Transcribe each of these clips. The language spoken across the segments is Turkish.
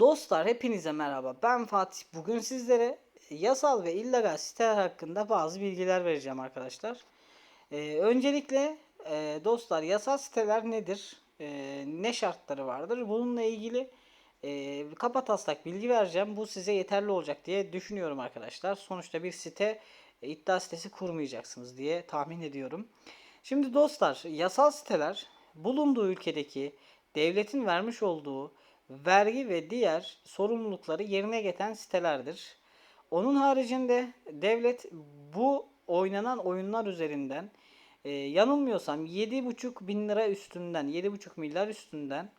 Dostlar hepinize merhaba. Ben Fatih. Bugün sizlere yasal ve illegal siteler hakkında bazı bilgiler vereceğim arkadaşlar. Ee, öncelikle e, dostlar yasal siteler nedir? Ee, ne şartları vardır? Bununla ilgili e, kapataslak bilgi vereceğim. Bu size yeterli olacak diye düşünüyorum arkadaşlar. Sonuçta bir site e, iddia sitesi kurmayacaksınız diye tahmin ediyorum. Şimdi dostlar yasal siteler bulunduğu ülkedeki devletin vermiş olduğu vergi ve diğer sorumlulukları yerine getiren sitelerdir. Onun haricinde devlet bu oynanan oyunlar üzerinden e, yanılmıyorsam 7,5 bin lira üstünden 7,5 milyar üstünden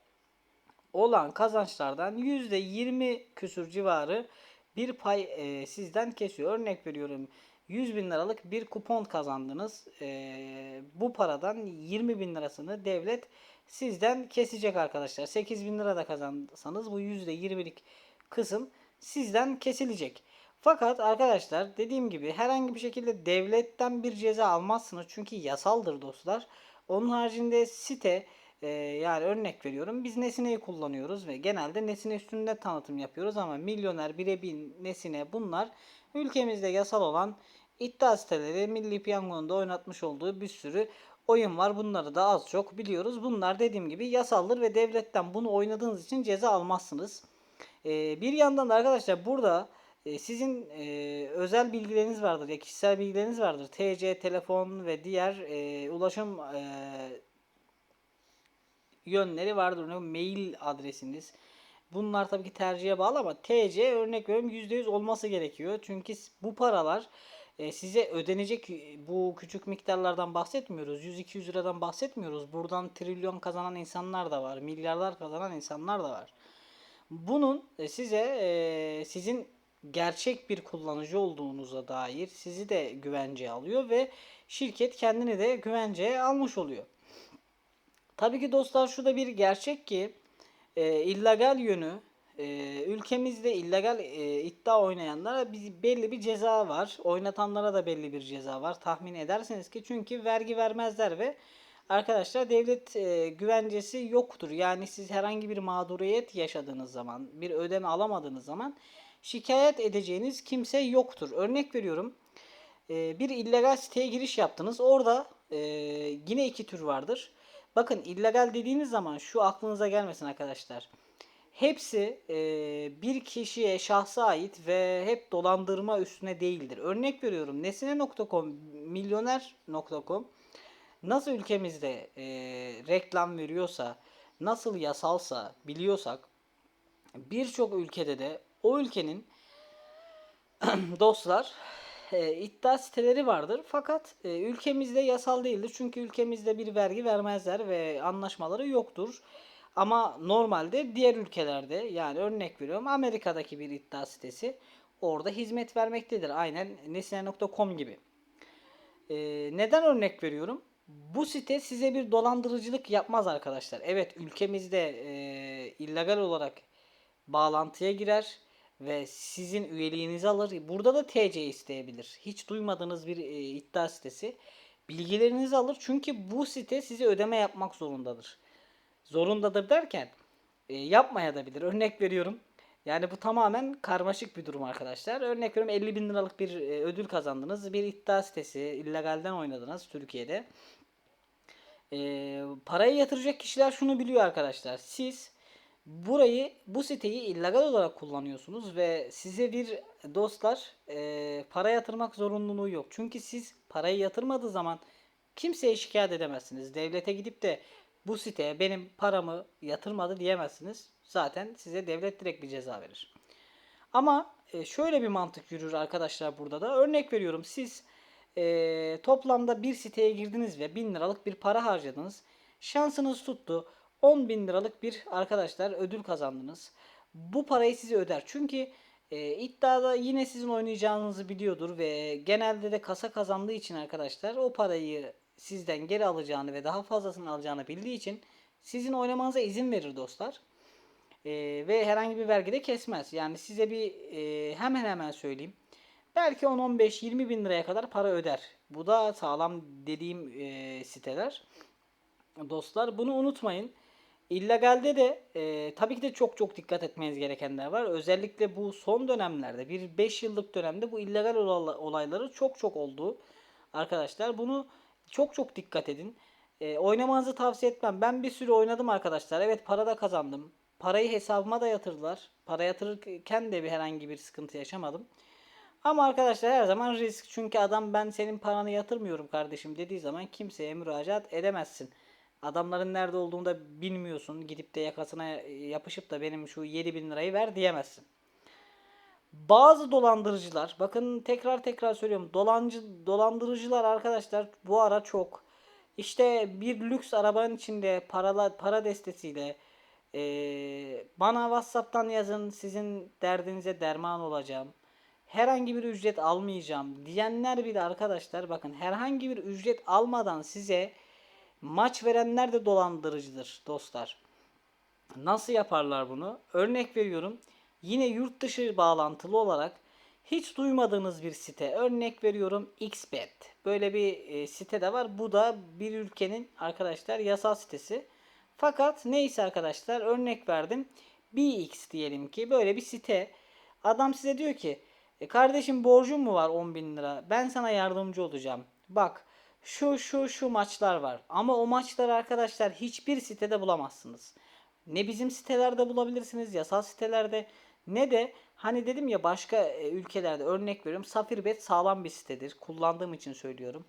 olan kazançlardan %20 küsür civarı bir pay e, sizden kesiyor. Örnek veriyorum 100 bin liralık bir kupon kazandınız. E, bu paradan 20 bin lirasını devlet sizden kesecek arkadaşlar. 8 bin lira da kazansanız bu %20'lik kısım sizden kesilecek. Fakat arkadaşlar dediğim gibi herhangi bir şekilde devletten bir ceza almazsınız. Çünkü yasaldır dostlar. Onun haricinde site e, yani örnek veriyorum biz Nesine'yi kullanıyoruz ve genelde Nesine üstünde tanıtım yapıyoruz ama milyoner, birebir Nesine bunlar ülkemizde yasal olan iddia siteleri Milli Piyango'nun da oynatmış olduğu bir sürü oyun var. Bunları da az çok biliyoruz. Bunlar dediğim gibi yasaldır ve devletten bunu oynadığınız için ceza almazsınız. Ee, bir yandan da arkadaşlar burada e, sizin e, özel bilgileriniz vardır ya kişisel bilgileriniz vardır. TC, telefon ve diğer e, ulaşım yönleri vardır. Örneğin mail adresiniz. Bunlar tabii ki tercihe bağlı ama TC örnek veriyorum %100 olması gerekiyor. Çünkü bu paralar e, size ödenecek bu küçük miktarlardan bahsetmiyoruz. 100-200 liradan bahsetmiyoruz. Buradan trilyon kazanan insanlar da var. Milyarlar kazanan insanlar da var. Bunun e, size e, sizin gerçek bir kullanıcı olduğunuza dair sizi de güvenceye alıyor ve şirket kendini de güvenceye almış oluyor. Tabii ki dostlar şu da bir gerçek ki e, illegal yönü e, ülkemizde illegal e, iddia oynayanlara bir, belli bir ceza var. Oynatanlara da belli bir ceza var. Tahmin edersiniz ki çünkü vergi vermezler ve arkadaşlar devlet e, güvencesi yoktur. Yani siz herhangi bir mağduriyet yaşadığınız zaman, bir ödeme alamadığınız zaman şikayet edeceğiniz kimse yoktur. Örnek veriyorum. E, bir illegal siteye giriş yaptınız. Orada e, yine iki tür vardır. Bakın illegal dediğiniz zaman şu aklınıza gelmesin arkadaşlar. Hepsi e, bir kişiye, şahsa ait ve hep dolandırma üstüne değildir. Örnek veriyorum nesine.com, milyoner.com nasıl ülkemizde e, reklam veriyorsa, nasıl yasalsa biliyorsak birçok ülkede de o ülkenin dostlar e, iddia siteleri vardır. Fakat e, ülkemizde yasal değildir. Çünkü ülkemizde bir vergi vermezler ve anlaşmaları yoktur. Ama normalde diğer ülkelerde yani örnek veriyorum Amerika'daki bir iddia sitesi orada hizmet vermektedir. Aynen nesine.com gibi. E, neden örnek veriyorum? Bu site size bir dolandırıcılık yapmaz arkadaşlar. Evet ülkemizde e, illegal olarak bağlantıya girer ve sizin üyeliğinizi alır. Burada da TC isteyebilir. Hiç duymadığınız bir e, iddia sitesi. Bilgilerinizi alır çünkü bu site size ödeme yapmak zorundadır. Zorundadır derken e, yapmaya da bilir. Örnek veriyorum. Yani bu tamamen karmaşık bir durum arkadaşlar. Örnek veriyorum 50 bin liralık bir e, ödül kazandınız. Bir iddia sitesi illegalden oynadınız Türkiye'de. E, parayı yatıracak kişiler şunu biliyor arkadaşlar. Siz burayı bu siteyi illegal olarak kullanıyorsunuz ve size bir dostlar e, para yatırmak zorunluluğu yok. Çünkü siz parayı yatırmadığı zaman kimseye şikayet edemezsiniz. Devlete gidip de bu siteye benim paramı yatırmadı diyemezsiniz. Zaten size devlet direkt bir ceza verir. Ama e, şöyle bir mantık yürür arkadaşlar burada da. Örnek veriyorum siz e, toplamda bir siteye girdiniz ve 1000 liralık bir para harcadınız. Şansınız tuttu. 10 bin liralık bir arkadaşlar ödül kazandınız. Bu parayı size öder. Çünkü e, iddiada yine sizin oynayacağınızı biliyordur ve genelde de kasa kazandığı için arkadaşlar o parayı sizden geri alacağını ve daha fazlasını alacağını bildiği için sizin oynamanıza izin verir dostlar. E, ve herhangi bir vergi de kesmez. Yani size bir e, hemen hemen söyleyeyim. Belki 10-15-20 bin liraya kadar para öder. Bu da sağlam dediğim e, siteler. Dostlar bunu unutmayın. illegalde de e, tabii ki de çok çok dikkat etmeniz gerekenler var. Özellikle bu son dönemlerde bir 5 yıllık dönemde bu illegal olay- olayları çok çok oldu. Arkadaşlar bunu çok çok dikkat edin. E, oynamanızı tavsiye etmem. Ben bir süre oynadım arkadaşlar. Evet para da kazandım. Parayı hesabıma da yatırdılar. Para yatırırken de bir herhangi bir sıkıntı yaşamadım. Ama arkadaşlar her zaman risk. Çünkü adam ben senin paranı yatırmıyorum kardeşim dediği zaman kimseye müracaat edemezsin. Adamların nerede olduğunu da bilmiyorsun. Gidip de yakasına yapışıp da benim şu 7000 lirayı ver diyemezsin. Bazı dolandırıcılar, bakın tekrar tekrar söylüyorum. Dolancı, dolandırıcılar arkadaşlar bu ara çok. İşte bir lüks arabanın içinde paralar, para destesiyle eee, bana WhatsApp'tan yazın sizin derdinize derman olacağım. Herhangi bir ücret almayacağım diyenler bile arkadaşlar bakın herhangi bir ücret almadan size maç verenler de dolandırıcıdır dostlar. Nasıl yaparlar bunu? Örnek veriyorum. Yine yurt dışı bağlantılı olarak hiç duymadığınız bir site. Örnek veriyorum XBet. Böyle bir e, site de var. Bu da bir ülkenin arkadaşlar yasal sitesi. Fakat neyse arkadaşlar örnek verdim. BX diyelim ki böyle bir site. Adam size diyor ki e, kardeşim borcun mu var 10 bin lira? Ben sana yardımcı olacağım. Bak şu şu şu maçlar var. Ama o maçları arkadaşlar hiçbir sitede bulamazsınız. Ne bizim sitelerde bulabilirsiniz, yasal sitelerde ne de hani dedim ya başka e, ülkelerde örnek veriyorum. Safirbet sağlam bir sitedir. Kullandığım için söylüyorum.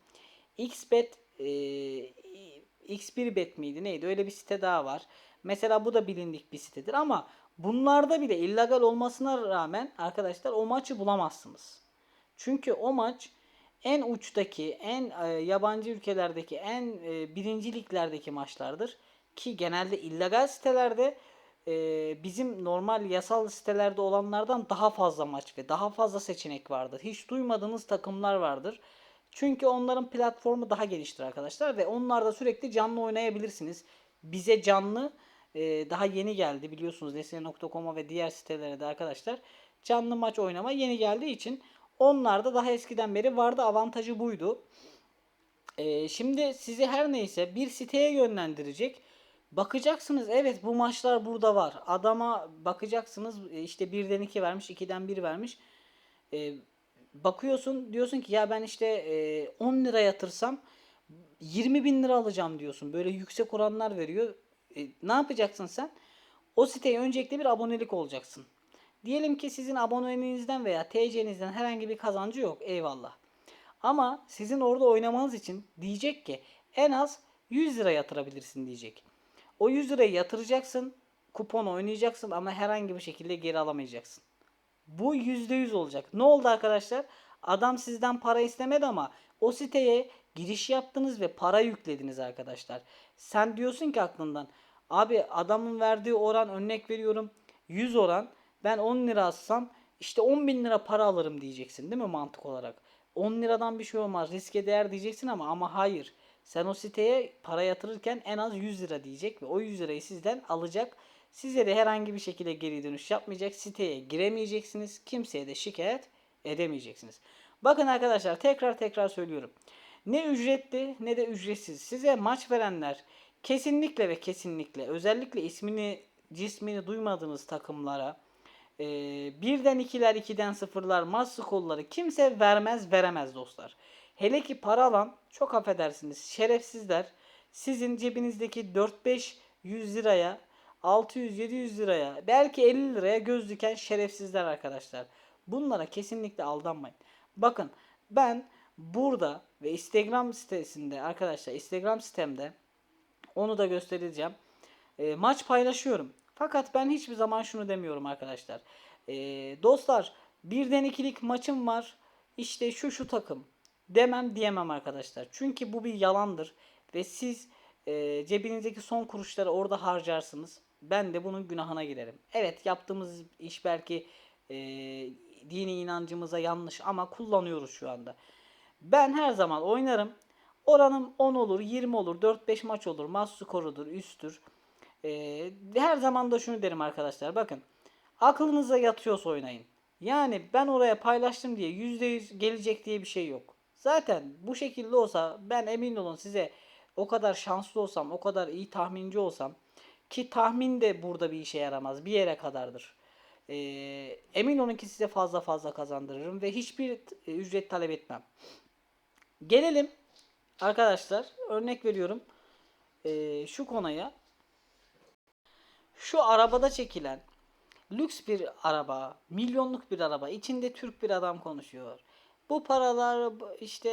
Xbet e, X1bet miydi neydi? Öyle bir site daha var. Mesela bu da bilindik bir sitedir ama bunlarda bile illegal olmasına rağmen arkadaşlar o maçı bulamazsınız. Çünkü o maç en uçtaki, en e, yabancı ülkelerdeki, en e, birinci liglerdeki maçlardır. Ki genelde illegal sitelerde e, bizim normal yasal sitelerde olanlardan daha fazla maç ve daha fazla seçenek vardır. Hiç duymadığınız takımlar vardır. Çünkü onların platformu daha geliştir arkadaşlar ve onlarda sürekli canlı oynayabilirsiniz. Bize canlı e, daha yeni geldi biliyorsunuz Nesne.com'a ve diğer sitelere de arkadaşlar canlı maç oynama yeni geldiği için onlarda daha eskiden beri vardı avantajı buydu. E, şimdi sizi her neyse bir siteye yönlendirecek. Bakacaksınız evet bu maçlar burada var. Adama bakacaksınız e, işte birden iki vermiş, ikiden bir vermiş. E, bakıyorsun diyorsun ki ya ben işte e, 10 lira yatırsam 20 bin lira alacağım diyorsun. Böyle yüksek oranlar veriyor. E, ne yapacaksın sen? O siteye öncelikle bir abonelik olacaksın. Diyelim ki sizin aboneliğinizden veya TC'nizden herhangi bir kazancı yok. Eyvallah. Ama sizin orada oynamanız için diyecek ki en az 100 lira yatırabilirsin diyecek. O 100 lirayı yatıracaksın, kupon oynayacaksın ama herhangi bir şekilde geri alamayacaksın. Bu %100 olacak. Ne oldu arkadaşlar? Adam sizden para istemedi ama o siteye giriş yaptınız ve para yüklediniz arkadaşlar. Sen diyorsun ki aklından abi adamın verdiği oran örnek veriyorum 100 oran ben 10 lira alsam işte 10 bin lira para alırım diyeceksin değil mi mantık olarak? 10 liradan bir şey olmaz riske değer diyeceksin ama ama hayır. Sen o siteye para yatırırken en az 100 lira diyecek ve o 100 lirayı sizden alacak. Size de herhangi bir şekilde geri dönüş yapmayacak. Siteye giremeyeceksiniz. Kimseye de şikayet edemeyeceksiniz. Bakın arkadaşlar tekrar tekrar söylüyorum. Ne ücretli ne de ücretsiz. Size maç verenler kesinlikle ve kesinlikle özellikle ismini cismini duymadığınız takımlara e, birden ikiler ikiden sıfırlar maç skorları kimse vermez veremez dostlar. Hele ki para alan çok affedersiniz şerefsizler sizin cebinizdeki 4-5 100 liraya 600-700 liraya belki 50 liraya göz diken şerefsizler arkadaşlar. Bunlara kesinlikle aldanmayın. Bakın ben burada ve Instagram sitesinde arkadaşlar Instagram sitemde onu da göstereceğim. E, maç paylaşıyorum. Fakat ben hiçbir zaman şunu demiyorum arkadaşlar. E, dostlar birden ikilik maçım var. İşte şu şu takım. Demem diyemem arkadaşlar. Çünkü bu bir yalandır. Ve siz e, cebinizdeki son kuruşları orada harcarsınız. Ben de bunun günahına girerim. Evet yaptığımız iş belki e, dini inancımıza yanlış ama kullanıyoruz şu anda. Ben her zaman oynarım. Oranım 10 olur, 20 olur, 4-5 maç olur, maç skorudur, üsttür. Ee, her zaman da şunu derim arkadaşlar. Bakın aklınıza yatıyorsa oynayın. Yani ben oraya paylaştım diye %100 gelecek diye bir şey yok. Zaten bu şekilde olsa ben emin olun size o kadar şanslı olsam, o kadar iyi tahminci olsam Ki tahmin de burada bir işe yaramaz. Bir yere kadardır. Ee, emin olun ki size fazla fazla kazandırırım ve hiçbir e, ücret talep etmem. Gelelim arkadaşlar örnek veriyorum ee, şu konuya. Şu arabada çekilen lüks bir araba, milyonluk bir araba, içinde Türk bir adam konuşuyor. Bu paralar işte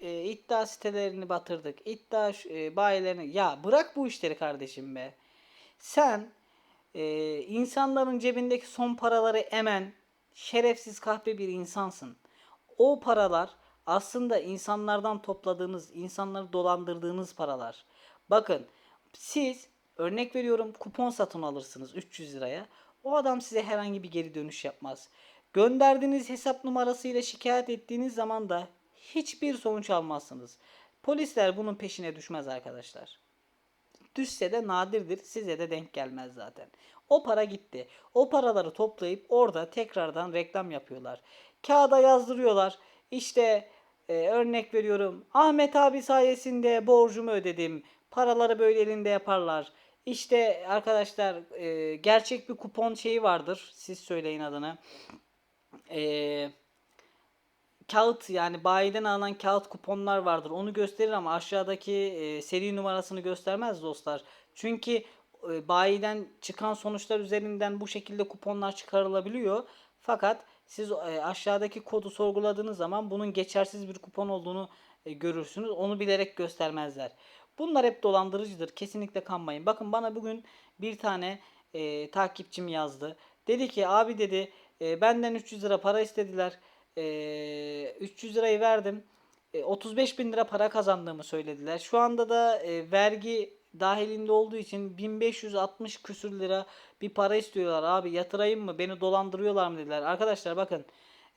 e, iddia sitelerini batırdık, iddia e, bayilerini. Ya bırak bu işleri kardeşim be. Sen e, insanların cebindeki son paraları emen şerefsiz kahpe bir insansın. O paralar aslında insanlardan topladığınız, insanları dolandırdığınız paralar. Bakın siz örnek veriyorum kupon satın alırsınız 300 liraya. O adam size herhangi bir geri dönüş yapmaz. Gönderdiğiniz hesap numarasıyla şikayet ettiğiniz zaman da hiçbir sonuç almazsınız. Polisler bunun peşine düşmez arkadaşlar. Düşse de nadirdir. Size de denk gelmez zaten. O para gitti. O paraları toplayıp orada tekrardan reklam yapıyorlar. Kağıda yazdırıyorlar. İşte e, örnek veriyorum. Ahmet abi sayesinde borcumu ödedim. Paraları böyle elinde yaparlar. İşte arkadaşlar e, gerçek bir kupon şeyi vardır. Siz söyleyin adını. Eee kağıt yani bayiden alınan kağıt kuponlar vardır. Onu gösterir ama aşağıdaki e, seri numarasını göstermez dostlar. Çünkü e, bayiden çıkan sonuçlar üzerinden bu şekilde kuponlar çıkarılabiliyor. Fakat siz e, aşağıdaki kodu sorguladığınız zaman bunun geçersiz bir kupon olduğunu e, görürsünüz. Onu bilerek göstermezler. Bunlar hep dolandırıcıdır. Kesinlikle kanmayın. Bakın bana bugün bir tane e, takipçim yazdı. Dedi ki abi dedi e, benden 300 lira para istediler. E, 300 lirayı verdim. E, 35 bin lira para kazandığımı söylediler. Şu anda da e, vergi dahilinde olduğu için 1560 küsür lira bir para istiyorlar. Abi yatırayım mı? Beni dolandırıyorlar mı dediler. Arkadaşlar bakın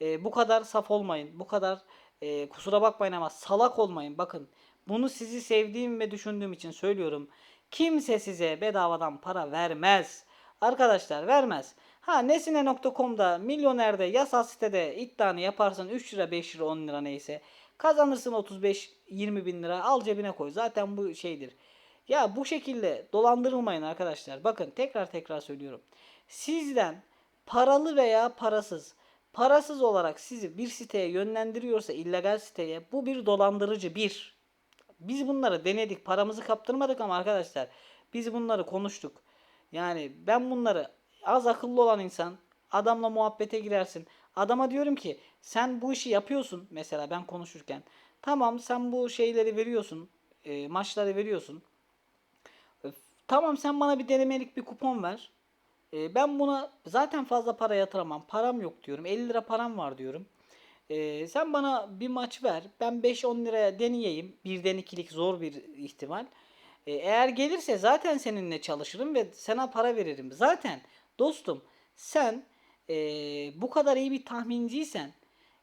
e, bu kadar saf olmayın. Bu kadar e, kusura bakmayın ama salak olmayın. Bakın bunu sizi sevdiğim ve düşündüğüm için söylüyorum. Kimse size bedavadan para vermez. Arkadaşlar vermez. Ha nesine.com'da milyonerde yasal sitede iddianı yaparsın 3 lira 5 lira 10 lira neyse. Kazanırsın 35-20 bin lira al cebine koy. Zaten bu şeydir. Ya bu şekilde dolandırılmayın arkadaşlar. Bakın tekrar tekrar söylüyorum. Sizden paralı veya parasız parasız olarak sizi bir siteye yönlendiriyorsa illegal siteye bu bir dolandırıcı bir. Biz bunları denedik paramızı kaptırmadık ama arkadaşlar biz bunları konuştuk. Yani ben bunları az akıllı olan insan adamla muhabbete girersin. Adama diyorum ki sen bu işi yapıyorsun mesela ben konuşurken. Tamam sen bu şeyleri veriyorsun. e, maçları veriyorsun. Tamam sen bana bir denemelik bir kupon ver. E, ben buna zaten fazla para yatıramam. Param yok diyorum. 50 lira param var diyorum. E, sen bana bir maç ver. Ben 5-10 liraya deneyeyim. Birden ikilik zor bir ihtimal. E, eğer gelirse zaten seninle çalışırım ve sana para veririm. Zaten dostum sen e, bu kadar iyi bir tahminciysen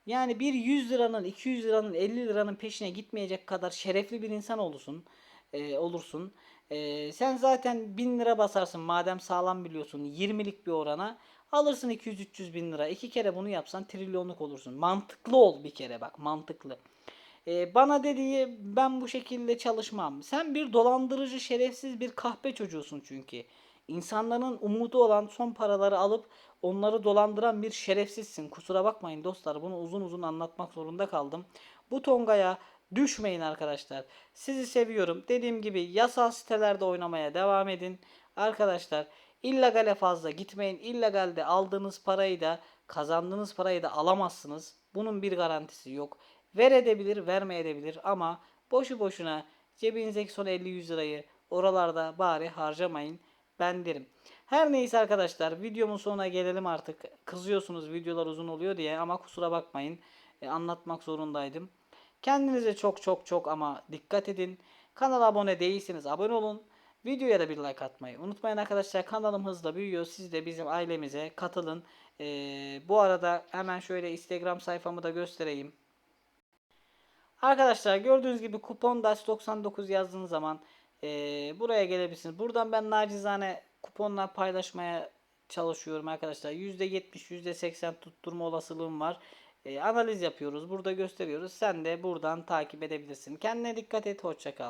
yani bir 100 liranın, 200 liranın, 50 liranın peşine gitmeyecek kadar şerefli bir insan olursun. e, olursun. E, sen zaten 1000 lira basarsın madem sağlam biliyorsun 20'lik bir orana. Alırsın 200-300 bin lira. İki kere bunu yapsan trilyonluk olursun. Mantıklı ol bir kere bak mantıklı. E, bana dediği ben bu şekilde çalışmam. Sen bir dolandırıcı şerefsiz bir kahpe çocuğusun çünkü. İnsanların umudu olan son paraları alıp onları dolandıran bir şerefsizsin. Kusura bakmayın dostlar bunu uzun uzun anlatmak zorunda kaldım. Bu tongaya düşmeyin arkadaşlar. Sizi seviyorum. Dediğim gibi yasal sitelerde oynamaya devam edin. Arkadaşlar illegale fazla gitmeyin. İllegalde aldığınız parayı da kazandığınız parayı da alamazsınız. Bunun bir garantisi yok. Ver edebilir, vermeyebilir ama boşu boşuna cebinizdeki son 50-100 lirayı oralarda bari harcamayın. Ben derim. Her neyse arkadaşlar videomun sonuna gelelim artık. Kızıyorsunuz videolar uzun oluyor diye ama kusura bakmayın. E, anlatmak zorundaydım. Kendinize çok çok çok ama dikkat edin. Kanala abone değilseniz abone olun. Videoya da bir like atmayı unutmayın arkadaşlar. Kanalım hızla büyüyor. Siz de bizim ailemize katılın. Ee, bu arada hemen şöyle Instagram sayfamı da göstereyim. Arkadaşlar gördüğünüz gibi kupon dash 99 yazdığınız zaman eee, buraya gelebilirsiniz. Buradan ben nacizane kuponlar paylaşmaya çalışıyorum arkadaşlar. %70 %80 tutturma olasılığım var. Eee, analiz yapıyoruz. Burada gösteriyoruz. Sen de buradan takip edebilirsin. Kendine dikkat et. Hoşça kal.